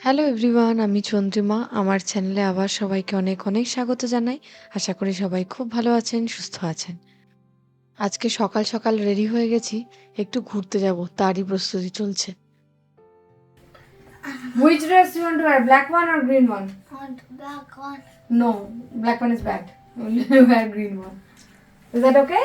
Hello everyone আমি চন্দ্রিমা আমার চ্যানেলে আবার সবাইকে অনেক অনেক স্বাগত জানাই আশা করি সবাই খুব ভালো আছেন সুস্থ আছেন আজকে সকাল সকাল রেডি হয়ে গেছি একটু ঘুরতে যাব তারই প্রস্তুতি চলছে Which dress you want to wear? Black one or green one? want black one. No, black one is bad. Only wear green one. Is that okay?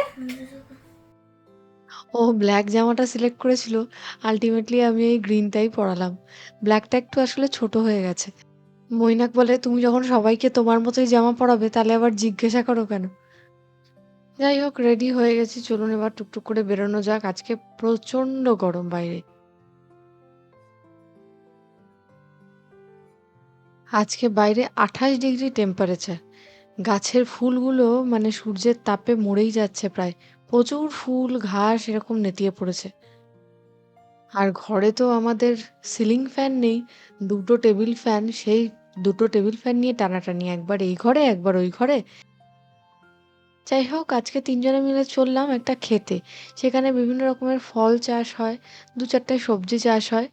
ও ব্ল্যাক জামাটা সিলেক্ট করেছিল আলটিমেটলি আমি এই গ্রিনটাই পরালাম। ব্ল্যাকটা একটু আসলে ছোট হয়ে গেছে। মৈনাক বলে, তুমি যখন সবাইকে তোমার মতোই জামা পরাবে, তাহলে আবার জিজ্ঞাসা করো কেন? যাই হোক রেডি হয়ে গেছি, চলুন এবার টুকটুক করে বেরোনো যাক। আজকে প্রচণ্ড গরম বাইরে। আজকে বাইরে আঠাশ ডিগ্রি টেম্পারেচার গাছের ফুলগুলো মানে সূর্যের তাপে মরেই যাচ্ছে প্রায়। প্রচুর ফুল, ঘাস এরকম নেতিয়ে পড়েছে। আর ঘরে তো আমাদের সিলিং ফ্যান নেই, দুটো টেবিল ফ্যান, সেই দুটো টেবিল ফ্যান নিয়ে টানাটানি, একবার এই ঘরে, একবার ওই ঘরে। যাই হোক, আজকে তিনজনে মিলে চললাম একটা খেতে, সেখানে বিভিন্ন রকমের ফল চাষ হয়, দু চারটে সবজি চাষ হয়।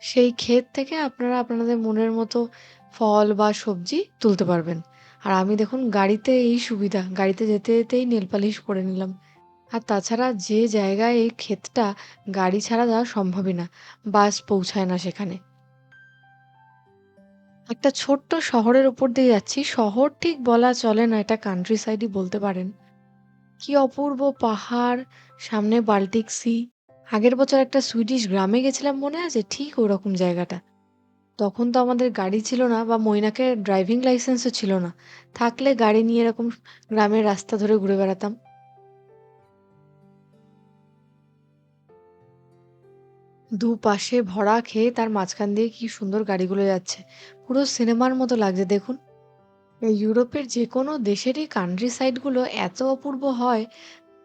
সেই ক্ষেত থেকে আপনারা আপনাদের মনের মতো ফল বা সবজি তুলতে পারবেন। আর আমি দেখুন গাড়িতে এই সুবিধা, গাড়িতে যেতে যেতেই নেলপালিশ করে নিলাম। আর তাছাড়া যে জায়গায় এই ক্ষেতটা গাড়ি ছাড়া যাওয়া সম্ভবই না, বাস পৌঁছায় না সেখানে। একটা ছোট্ট শহরের উপর দিয়ে যাচ্ছি। শহর ঠিক বলা চলে না, এটা কান্ট্রি সাইডই বলতে পারেন। কি অপূর্ব পাহাড়, সামনে বাল্টিক সি। আগের বছর একটা সুইডিশ গ্রামে গেছিলাম মনে আছে? ঠিক ওরকম জায়গাটা। তখন তো আমাদের গাড়ি ছিল না বা মৈনাকে ড্রাইভিং লাইসেন্সও ছিল না। থাকলে গাড়ি নিয়ে এরকম গ্রামের রাস্তা ধরে ঘুরে বেড়াতাম। দুপাশে ভরা খেয়ে তার মাঝখান দিয়ে কি সুন্দর গাড়িগুলো যাচ্ছে। পুরো সিনেমার মতো লাগছে, দেখুন। ইউরোপের যে কোনো দেশেরই কান্ট্রি সাইডগুলো এত অপূর্ব হয়,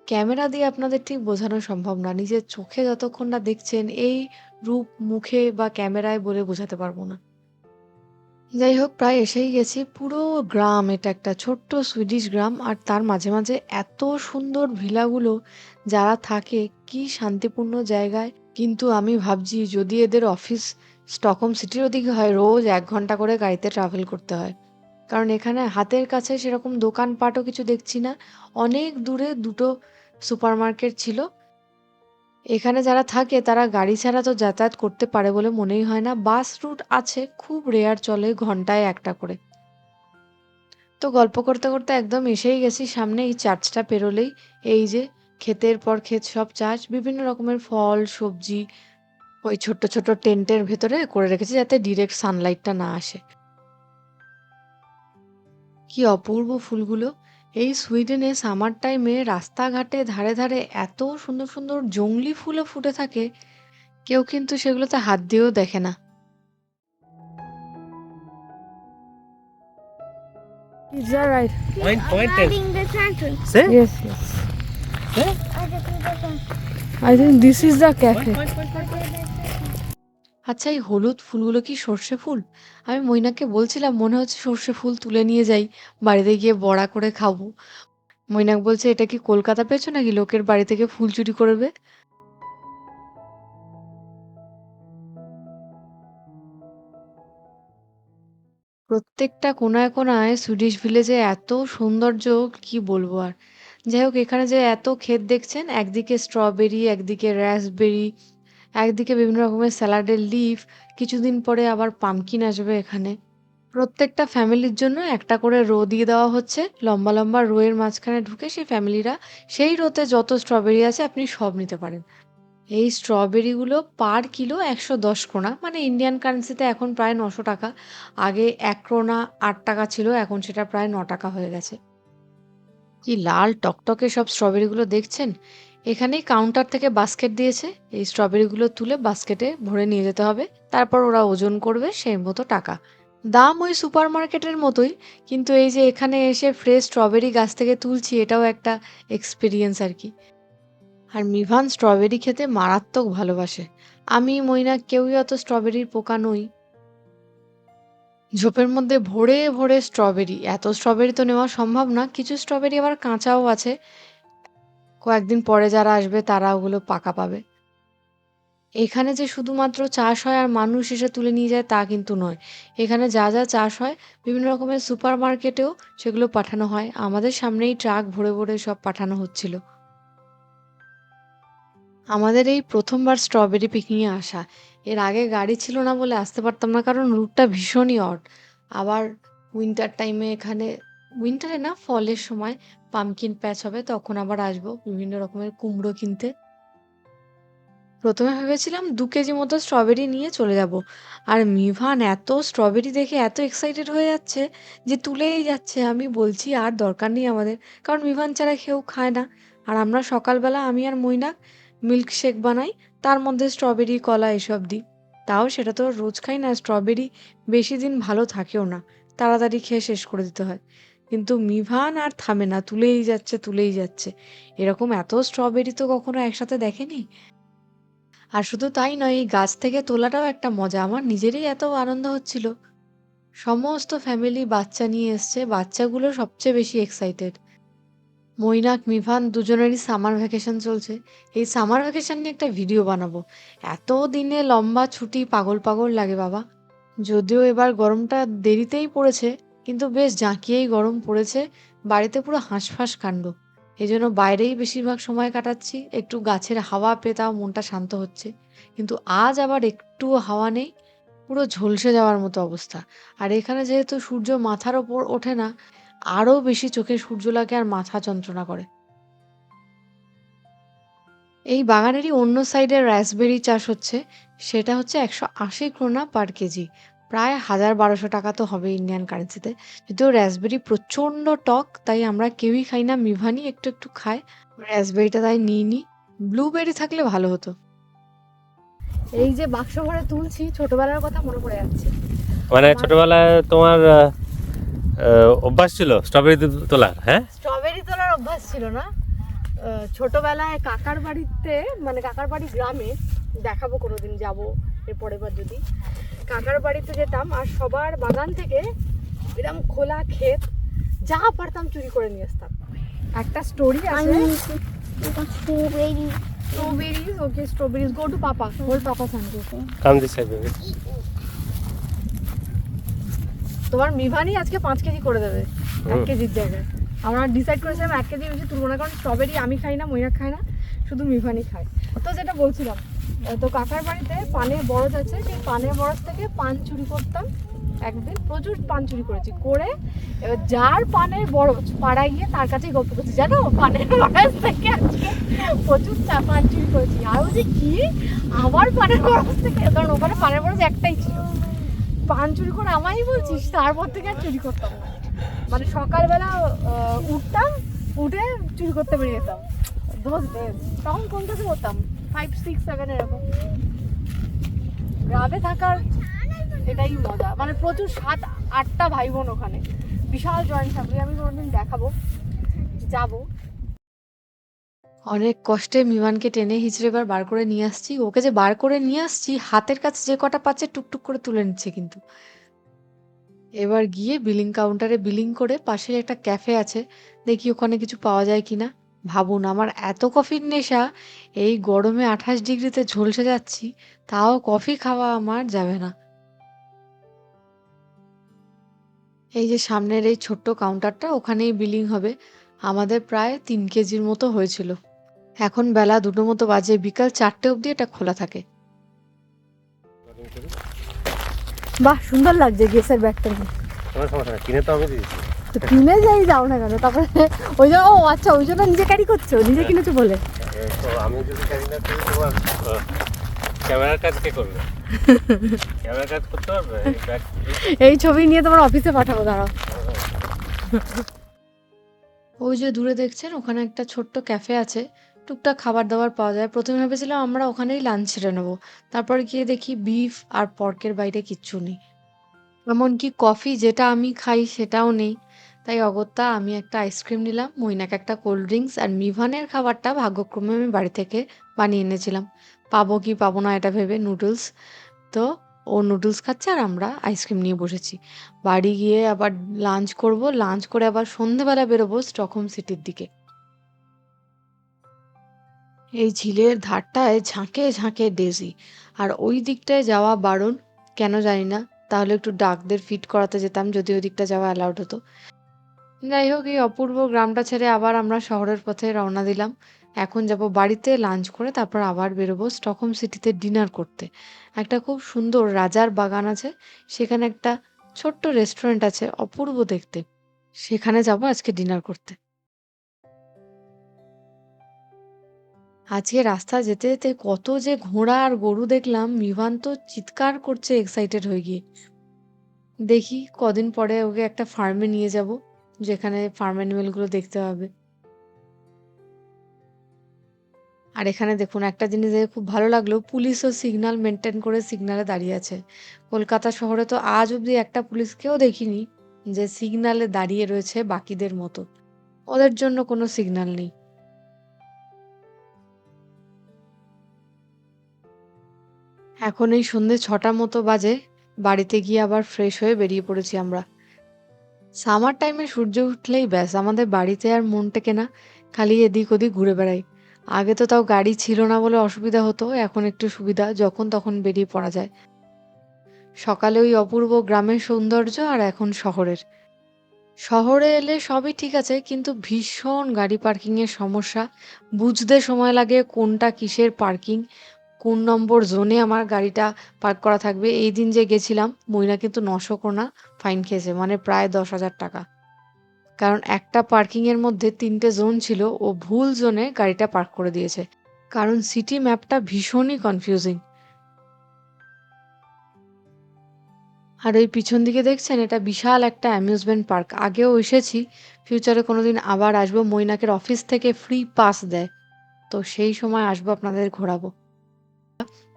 ক্যামেরা দিয়ে আপনাদের ঠিক বোঝানো সম্ভব না। নিজের চোখে যতক্ষণ না দেখছেন, এই রূপ মুখে বা ক্যামেরায় বলে বোঝাতে পারব না। যাই হোক, প্রায় এসেই গেছি। পুরো গ্রাম, এটা একটা ছোট্ট সুইডিশ গ্রাম, আর তার মাঝে মাঝে এত সুন্দর ভিলাগুলো যারা থাকে, কি শান্তিপূর্ণ জায়গায়। কিন্তু আমি ভাবছি, যদি এদের অফিস স্টকহোম সিটির ওদিকে হয়, রোজ এক ঘণ্টা করে গাড়িতে ট্রাভেল করতে হয়। কারণ এখানে হাতের কাছে সেরকম দোকানপাটও কিছু দেখছি না। অনেক দূরে দুটো সুপারমার্কেট ছিল। এখানে যারা থাকে, তারা গাড়ি ছাড়া তো যাতায়াত করতে পারে বলে মনেই হয় না। বাস রুট আছে, খুব রেয়ার চলে ঘন্টায় একটা করে। তো গল্প করতে করতে একদম এসেই গেছি, সামনে এই চার্চটা পেরোলেই। এই যে ক্ষেতের পর ক্ষেত সব চাষ, বিভিন্ন রকমের ফল, সবজি, ওই ছোট্ট ছোট্ট টেন্টের ভেতরে করে রেখেছি যাতে ডিরেক্ট সানলাইটটা না আসে। কি অপূর্ব ফুলগুলো। এই সুইডেনে সামার টাইমে রাস্তাঘাটে ধারে ধারে এত সুন্দর সুন্দর জঙ্গলি ফুলে ফুটে থাকে কেউ কিন্তু সেগুলোতে হাত দিয়েও দেখে না। I think this is the cafe. Point, point, point, point. আচ্ছা এই হলুদ ফুলগুলো কি সর্ষে ফুল? আমি মৈনাককে বলছিলাম, মনে হচ্ছে সর্ষে ফুল তুলে নিয়ে যাই, বাড়িতে গিয়ে বড়া করে খাব। মৈনাক বলছে, এটা কি কলকাতা পেয়েছ নাকি লোকের বাড়ি থেকে ফুল চুরি করবে? প্রত্যেকটা কোনায় কোনায় সুইডিশ ভিলেজে এত সৌন্দর্য, কি বলব আর? যাই হোক, এখানে যে এত ক্ষেত দেখছেন, একদিকে স্ট্রবেরি, একদিকে রাসবেরি একদিকে বিভিন্ন রকমের স্যালাডের লিফ, কিছুদিন পরে আবার পামকিন আসবে এখানে। প্রত্যেকটা ফ্যামিলির জন্য একটা করে রো দিয়ে দেওয়া হচ্ছে। লম্বা লম্বা রোয়ের মাঝখানে ঢুকে সেই ফ্যামিলিরা সেই রোতে যত স্ট্রবেরি আছে আপনি সব নিতে পারেন। এই স্ট্রবেরিগুলো পার কিলো একশো দশ ক্রোনা মানে ইন্ডিয়ান কারেন্সিতে এখন প্রায় নশো টাকা। আগে এক ক্রোনা আট টাকা ছিল, এখন সেটা প্রায় ন টাকা হয়ে গেছে। কি লাল টকটকে সব স্ট্রবেরিগুলো দেখছেন? এখানেই কাউন্টার থেকে বাস্কেট দিয়েছে। এই স্ট্রবেরিগুলো তুলে বাস্কেটে ভরে নিয়ে যেতে হবে। তারপর ওরা ওজন করবে সেই মতো টাকা। দাম ওই সুপার মার্কেটের মতোই, কিন্তু এই যে এখানে এসে ফ্রেশ স্ট্রবেরি গাছ থেকে তুলছি, এটাও একটা এক্সপিরিয়েন্স আর কি। আর মিভান স্ট্রবেরি খেতে মারাত্মক ভালোবাসে। আমি মইনা কেউই অত স্ট্রবেরির পোকা নই। ঝোপের মধ্যে ভরে ভরে স্ট্রবেরি এত স্ট্রবেরি তো নেওয়া সম্ভব না, কিছু স্ট্রবেরি আবার কাঁচাও আছে। কয়েকদিন পরে যারা আসবে তারা ওগুলো পাকা পাবে। এখানে যে শুধুমাত্র চাষ হয় আর মানুষ এসে তুলে নিয়ে যায় তা কিন্তু নয়। এখানে যা যা চাষ হয়, বিভিন্ন রকমের সুপার মার্কেটেও সেগুলো পাঠানো হয়। আমাদের সামনেই ট্রাক ভরে ভরে সব পাঠানো হচ্ছিল। আমাদের এই প্রথমবার স্ট্রবেরি পিকনিকে আসা। এর আগে গাড়ি ছিল না বলে আসতে পারতাম না কারণ রুটটা ভীষণই অট আবার উইন্টার টাইমে এখানে উইন্টারে না ফলের সময় পামকিন প্যাচ হবে, তখন আবার আসব বিভিন্ন রকমের কুমড়ো কিনতে। প্রথমে ভেবেছিলাম দু কেজি মতো স্ট্রবেরি নিয়ে চলে যাব। আর মিভান এত স্ট্রবেরি দেখে এত এক্সাইটেড হয়ে যাচ্ছে যে তুলেই যাচ্ছে। আমি বলছি, আর দরকার নেই আমাদের। কারণ মিভান ছাড়া কেউ খায় না। আর আমরা সকালবেলা আমি আর মৈনাক মিল্ক শেক বানাই, তার মধ্যে স্ট্রবেরি কলা এসব দিই। তাও সেটা তো রোজ খাই না স্ট্রবেরি বেশি দিন ভালো থাকেও না। তাড়াতাড়ি খেয়ে শেষ করে দিতে হয়। কিন্তু মিভান আর থামে না, তুলেই যাচ্ছে তুলেই যাচ্ছে। এরকম এত স্ট্রবেরি তো কখনো একসাথে দেখেনি? আর শুধু তাই নয়, এই গাছ থেকে তোলাটাও একটা মজা। আমার নিজেরই এত আনন্দ হচ্ছিল। সমস্ত ফ্যামিলি বাচ্চা নিয়ে এসছে। বাচ্চাগুলো সবচেয়ে বেশি এক্সাইটেড মৈনাক, মিভান দুজনেরই সামার ভ্যাকেশন চলছে। এই সামার ভ্যাকেশন নিয়ে একটা ভিডিও বানাবো। এত দিনে লম্বা ছুটি, পাগল পাগল লাগে বাবা। যদিও এবার গরমটা দেরিতেই পড়েছে কিন্তু বেশ জাঁকিয়েই গরম পড়েছে, বাড়িতে পুরো হাঁসফাঁস কাণ্ড। এই জন্য বাইরেই বেশিরভাগ সময় কাটাচ্ছি, একটু গাছের হাওয়া পেয়ে তাও মনটা শান্ত হচ্ছে। কিন্তু আজ আবার একটুও হাওয়া নেই, পুরো ঝলসে যাওয়ার মতো অবস্থা। আর এখানে যেহেতু সূর্য মাথার ওপর ওঠে না, আরও বেশি চোখে সূর্য লাগে আর মাথা যন্ত্রণা করে। এই বাগানেরই অন্য সাইডে রাসবেরি চাষ হচ্ছে, সেটা হচ্ছে একশো আশি ক্রোনা পার কেজি। প্রায় হাজার বারোশো টাকা তো হবে ইন্ডিয়ান কারেন্সিতে যদিও রাসবেরি প্রচণ্ড টক তাই আমরা কেউই খাই না মিভানি একটু একটু খায় রাসবেরিটা তাই নিই নি। ব্লুবেরি থাকলে ভালো হতো। এই যে বাক্স ভরে তুলছি ছোটবেলার কথা মনে পড়ে যাচ্ছে। মানে ছোটবেলায় তোমার অভ্যাস ছিল স্ট্রবেরি তোলার হ্যাঁ? স্ট্রবেরি তোলার অভ্যাস ছিল না। ছোটবেলায় কাকার বাড়িতে মানে কাকার বাড়ি গ্রামে দেখাবো কোনোদিন যাব এর পরের বার যদি। কাকার বাড়িতে যেতাম আর সবার বাগান থেকে এরকম খোলা ক্ষেত যা পারতাম চুরি করে নিয়ে আসতাম। একটা স্টোরি আছে। strawberry. Strawberries okay strawberries go to papa whole papa সানকে কাম দিস তোমার মিভানি আজকে পাঁচ কেজি করে দেবে এক কেজির জায়গায়। আমরা ডিসাইড করেছিলাম এক কেজি বেশি তুলবো না কারণ স্ট্রবেরি আমি খাই না মৈরাক খায় না শুধু মিভানি খায়। তো যেটা বলছিলাম তো কাকার বাড়িতে পানের বরজ আছে, সেই পানের বরজ থেকে পান চুরি করতাম একদিন। প্রচুর পান চুরি করেছি, করে এবার যার পানের বরজ পাড়ায় গিয়ে তার কাছেই গল্প করছি, জানো, পানের বরজ থেকে প্রচুর চা- পান চুরি করেছি। আর বলছি কি? আমার পানের বরজ থেকে, কারণ ওখানে পানের বরজ একটাই ছিল। পান চুরি করে আমারই বলছিস, তারপর থেকে আর চুরি করতাম না। মানে সকালবেলা উঠতাম, উঠে চুরি করতে বেরিয়ে যেতাম। তখন কোন ক্লাসে করতাম ফাইভ সিক্স সেভেন এরকম গ্রামে থাকার এটাই মজা। মানে প্রচুর সাত, আটটা ভাই বোন ওখানে। বিশাল জয়েন্ট ফ্যামিলি আমি কোনোদিন দেখাবো। যাব। অনেক কষ্টে মিমানকে টেনে হিচড়ে এবার বার করে নিয়ে আসছি। ওকে যে বার করে নিয়ে আসছি, হাতের কাছে যে কটা পাচ্ছে টুকটুক করে তুলে নিচ্ছে কিন্তু। এবার গিয়ে বিলিং কাউন্টারে বিলিং করে পাশে একটা ক্যাফে আছে। দেখি ওখানে কিছু পাওয়া যায় কিনা। ভাবুন আমার এত কফির নেশা এই গরমে আঠাশ ডিগ্রিতে ঝলসে যাচ্ছি তাও কফি খাওয়া আমার যাবে না। এই যে সামনের এই ছোট্ট কাউন্টারটা ওখানেই বিলিং হবে। আমাদের প্রায় তিন কেজির মতো হয়েছিল। এখন বেলা দুটো মতো বাজে বিকাল চারটে অবধি এটা খোলা থাকে। বাহ সুন্দর লাগছে গেসের ব্যাগটা। কোনো সমস্যা নেই কিনে তো আমি দিয়েছি। তো কিনে যাই যাও না কেন? তারপরে ওই জন্য ও আচ্ছা ওই জন্য নিজে ক্যারি করছ? নিজে কিনেছো বলে? আমি যদি জানি না তুমি তোমার ক্যামেরার কাজ কে করবে? ক্যামেরার কাজ করতে পারবে? এই এই ছবি নিয়ে তোমার অফিসে পাঠাবো দাঁড়াও। ওই যে দূরে দেখছেন ওখানে একটা ছোট্ট ক্যাফে আছে। টুকটাক খাবার দাবার পাওয়া যায়। প্রথমে ভেবেছিলাম আমরা ওখানেই লাঞ্চ সেরে নেব। তারপর গিয়ে দেখি বিফ আর পর্কের বাইরে কিচ্ছু নেই। এমনকি কফি যেটা আমি খাই সেটাও নেই। তাই অগত্যা আমি একটা আইসক্রিম নিলাম, মৈনাক একটা কোল্ড ড্রিঙ্কস আর মিভানের খাবারটা ভাগ্যক্রমে আমি বাড়ি থেকে বানিয়ে এনেছিলাম। পাবো কি পাবো না এটা ভেবে নুডলস, তো ও নুডলস খাচ্ছে আর আমরা আইসক্রিম নিয়ে বসেছি। বাড়ি গিয়ে আবার লাঞ্চ করব, লাঞ্চ করে আবার সন্ধেবেলা বেরোবো স্টকহোম সিটির দিকে। এই ঝিলের ধারটায় ঝাঁকে ঝাঁকে ডেজি, আর ওই দিকটায় যাওয়া বারণ, কেন জানি না, তাহলে একটু ডাকদের ফিট করাতে যেতাম, যদি ওই দিকটা যাওয়া অ্যালাউড হতো। যাই হোক, এই অপূর্ব গ্রামটা ছেড়ে আবার আমরা শহরের পথে রওনা দিলাম। এখন যাব বাড়িতে লাঞ্চ করে তারপর আবার বেরোবো স্টকহোম সিটিতে ডিনার করতে। একটা খুব সুন্দর রাজার বাগান আছে, সেখানে একটা ছোট্ট রেস্টুরেন্ট আছে, অপূর্ব দেখতে। সেখানে যাব আজকে ডিনার করতে। আজকে রাস্তা যেতে যেতে কত যে ঘোড়া আর গরু দেখলাম মিভান তো চিৎকার করছে এক্সাইটেড হয়ে গিয়ে। দেখি কদিন পরে ওকে একটা ফার্মে নিয়ে যাব। যেখানে ফার্ম অ্যানিমেলগুলো দেখতে হবে। আর এখানে দেখুন, একটা জিনিস দেখে খুব ভালো লাগল, পুলিশও সিগন্যাল মেনটেন করে সিগনালে দাঁড়িয়ে আছে। কলকাতা শহরে তো আজ অবধি একটা পুলিশকেও দেখিনি যে সিগনালে দাঁড়িয়ে রয়েছে বাকিদের মতো। ওদের জন্য কোনো সিগন্যাল নেই। এখন এই সন্ধে ছটার মতো বাজে, বাড়িতে গিয়ে আবার ফ্রেশ হয়ে বেরিয়ে পড়েছি আমরা। সামার টাইমে সূর্য উঠলেই ব্যাস, আমাদের বাড়িতে আর মন টেকে না, খালি এদিক ওদিক ঘুরে বেড়াই। আগে তো তাও গাড়ি ছিল না বলে অসুবিধা হতো, এখন একটু সুবিধা, যখন তখন বেরিয়ে পড়া যায়। সকালে ওই অপূর্ব গ্রামের সৌন্দর্য আর এখন শহরের। শহরে এলে সবই ঠিক আছে, কিন্তু ভীষণ গাড়ি পার্কিংয়ের সমস্যা। বুঝতে সময় লাগে কোনটা কিসের পার্কিং, কোন নম্বর জোনে আমার গাড়িটা পার্ক করা থাকবে। এই দিন যে গেছিলাম মইনা কিন্তু নশো কোনা ফাইন খেয়েছে মানে প্রায় দশ হাজার টাকা। কারণ একটা পার্কিংয়ের মধ্যে তিনটে জোন ছিল, ও ভুল জোনে গাড়িটা পার্ক করে দিয়েছে। কারণ সিটি ম্যাপটা ভীষণই কনফিউজিং আর ওই পিছন দিকে দেখছেন, এটা বিশাল একটা অ্যামিউজমেন্ট পার্ক আগেও এসেছি ফিউচারে কোনোদিন আবার আসব। মৈনাকের অফিস থেকে ফ্রি পাস দেয়। তো সেই সময় আসব আপনাদের ঘোরাবো।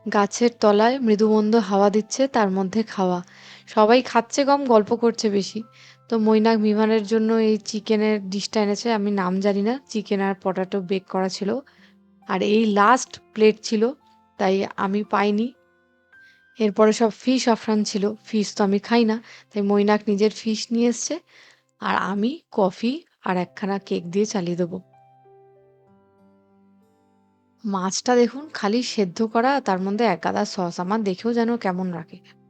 গাছের তলায় মৃদুমন্দ হাওয়া দিচ্ছে, তার মধ্যে খাওয়া। সবাই খাচ্ছে কম গল্প করছে বেশি। তো মৈনাক বিমানের জন্য এই চিকেনের ডিশটা এনেছে, আমি নাম জানি না, চিকেন আর পটাটো বেক করা ছিল। আর এই লাস্ট প্লেট ছিল, তাই আমি পাইনি। এরপরে সব ফিশ আফরান ছিল ফিশ তো আমি খাই না, তাই মৈনাক নিজের ফিশ নিয়ে এসছে, আর আমি কফি আর একখানা কেক দিয়ে চালিয়ে দেবো। মাছটা দেখুন, খালি সেদ্ধ করা, তার মধ্যে এক গাদা সস আমার দেখেও যেন কেমন রাখে।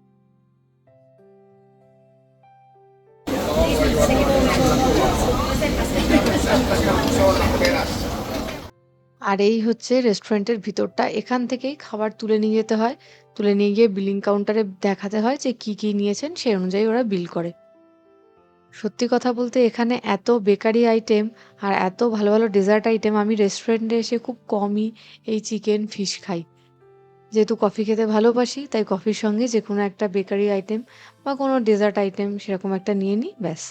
আর এই হচ্ছে রেস্টুরেন্টের ভিতরটা। এখান থেকেই খাবার তুলে নিয়ে যেতে হয়। তুলে নিয়ে গিয়ে বিলিং কাউন্টারে দেখাতে হয় যে কি কি নিয়েছেন সেই অনুযায়ী ওরা বিল করে। সত্যি কথা বলতে এখানে এত বেকারি আইটেম আর এত ভালো ভালো ডেজার্ট আইটেম আমি রেস্টুরেন্টে এসে খুব কমই এই চিকেন ফিশ খাই। যেহেতু কফি খেতে ভালোবাসি, তাই কফির সঙ্গে যে কোনো একটা বেকারি আইটেম বা কোনো ডেজার্ট আইটেম সেরকম একটা নিয়ে নিই, ব্যাস।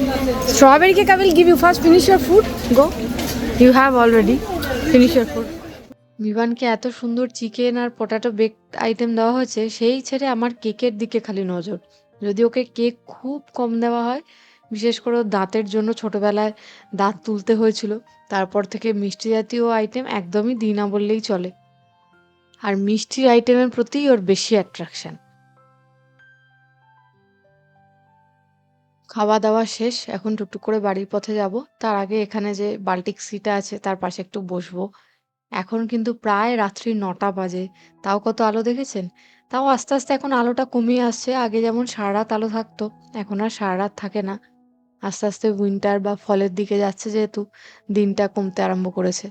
Strawberry cake, I will give you first. Finish your food. Go. You have already. Finish your food. বিভানকে এত সুন্দর চিকেন আর পটাটো বেক আইটেম দেওয়া হয়েছে সেই ছেড়ে আমার কেকের দিকে খালি নজর যদি ওকে কেক খুব কম দেওয়া হয় বিশেষ করে দাঁতের জন্য ছোটবেলায় দাঁত তুলতে হয়েছিল তারপর থেকে মিষ্টি জাতীয় আইটেম একদমই দিই না বললেই চলে আর মিষ্টির আইটেমের প্রতি ওর বেশি অ্যাট্রাকশন খাওয়া দাওয়া শেষ, এখন টুকটুক করে বাড়ির পথে যাব। তার আগে এখানে যে বাল্টিক সিটা আছে, তার পাশে একটু বসবো। এখন কিন্তু প্রায় রাত্রি নটা বাজে। তাও কত আলো দেখেছেন? তাও আস্তে আস্তে এখন আলোটা কমিয়ে আসছে। আগে যেমন সারা রাত আলো থাকতো, এখন আর সারা রাত থাকে না। আস্তে আস্তে উইন্টার বা ফলের দিকে যাচ্ছে যেহেতু, দিনটা কমতে আরম্ভ করেছে।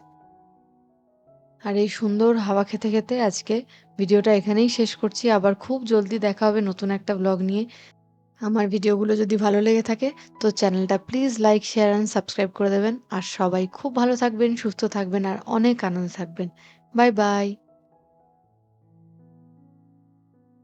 আর এই সুন্দর হাওয়া খেতে খেতে আজকে ভিডিওটা এখানেই শেষ করছি। আবার খুব জলদি দেখা হবে নতুন একটা ব্লগ নিয়ে। আমার ভিডিওগুলো যদি ভালো লেগে থাকে, তো চ্যানেলটা please like share and subscribe করে দেবেন। আর সবাই খুব ভালো থাকবেন, সুস্থ থাকবেন, আর অনেক আনন্দ থাকবেন। Bye bye